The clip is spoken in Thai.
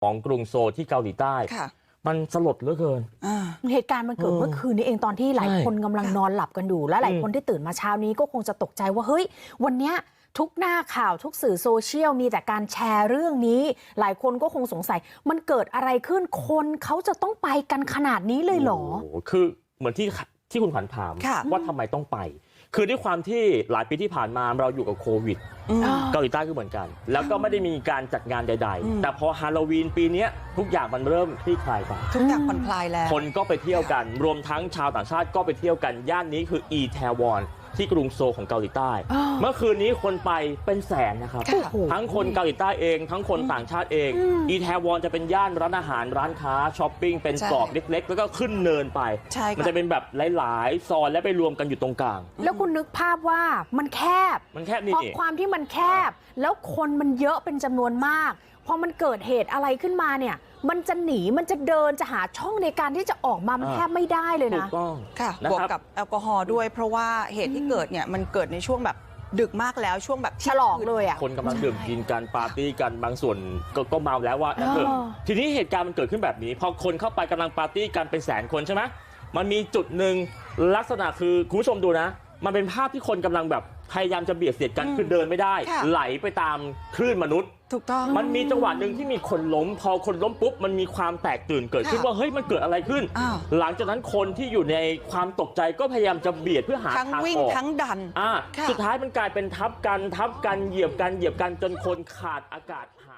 ของกรุงโซลที่เกาหลีใต้ค่ะมันสลดเหลือเกินอ่าเหตุการณ์มันเกิดเออเมื่อคืนนี้เองตอนที่หลายใช่คนกำลังนอนหลับกันอยู่และหลายคนที่ตื่นมาเช้านี้ก็คงจะตกใจว่าเฮ้ยวันเนี้ยทุกหน้าข่าวทุกสื่อโซเชียลมีแต่การแชร์เรื่องนี้ หลายคนก็คงสงสัย มันเกิดอะไรขึ้นคนเขาจะต้องไปกันขนาดนี้เลยเหรอโโคือเหมือนที่ ที่คุณขวัญถามค่ะว่าทำไมต้องไปคือด้วยความที่หลายปีที่ผ่านมาเราอยู่กับโควิดอืมอ่าเกาหลีใต้ก็เหมือนกัน แล้วก็ไม่ได้มีการจัดงานใดอืมๆแต่พอฮาโลวีนปีเนี้ยทุกอย่างมันเริ่มคลี่คลายไปทุกอย่างผ่อนคลายแล้วคนก็ไปเที่ยวกันรวมทั้งชาวต่างชาติก็ไปเที่ยวกันย่านนี้คืออีแทวอน ที่กรุงโซลของเกาหลีใต้อ้าวเมื่อคืนนี้คนไปเป็นแสนนะครับค่ะโอ้โหทั้งคนเกาหลีใต้เองทั้งคนต่างชาติเองอืมอีแทวอนจะเป็นย่านร้านอาหารร้านค้าช้อปปิ้งเป็นใช่ตรอกเล็ก ๆ แล้วก็ขึ้นเนินไปใช่มันค่ะจะเป็นแบบหลายๆซอยแล้วไปรวมกันอยู่ตรงกลาง แล้วคุณนึกภาพว่ามันแคบมันแค่นี้เพราะความที่มันแคบแล้วคนมันเยอะเป็นจำนวนมาก พอมันเกิดเหตุอะไรขึ้นมาเนี่ย มันจะหนีมันจะเดินจะหาช่องในการที่จะออกมามันอ่าแทบไม่ได้เลยถูนะ กต้องค่ะนะบวกครับกับแอลกอฮอล์ด้วย เพราะว่าเหตุที่เกิดเนี่ยมันเกิดในช่วงแบบดึกมากแล้วช่วงแบบฉเที่ยงลองคืน เลยอะ คนกำลังดื่มกินกันปาร์ตี้กันบางส่วนก็ก็เมาแล้วว่างั้นเถอะอ๋อทีนี้เหตุการณ์มันเกิดขึ้นแบบนี้ พอคนเข้าไปกำลังปาร์ตี้กันเป็นแสนคนใช่ไหมมันมีจุดหนึ่งลักษณะคือคุณผู้ชมดูนะ มันเป็นภาพที่คนกำลังแบบพยายามจะเบียดเสียดกันอืมคือเดินไม่ได้ค่ะไหลไปตามคลื่นมนุษย์ถูกต้องมันมีจังหวะหนึ่งที่มีคนล้มพอคนล้มปุ๊บมันมีความแตกตื่นเกิดขึ้นค่ะว่าเฮ้ยมันเกิดอะไรขึ้นอ้าวหลังจากนั้นคนที่อยู่ในความตกใจก็พยายามจะเบียดเพื่อหาทั้งทางวิ่งออกทั้งดันอ่าค่ะสุดท้ายมันกลายเป็นทับกันทับกันเหยียบกันเหยียบกันจนคนขาดอากาศหาย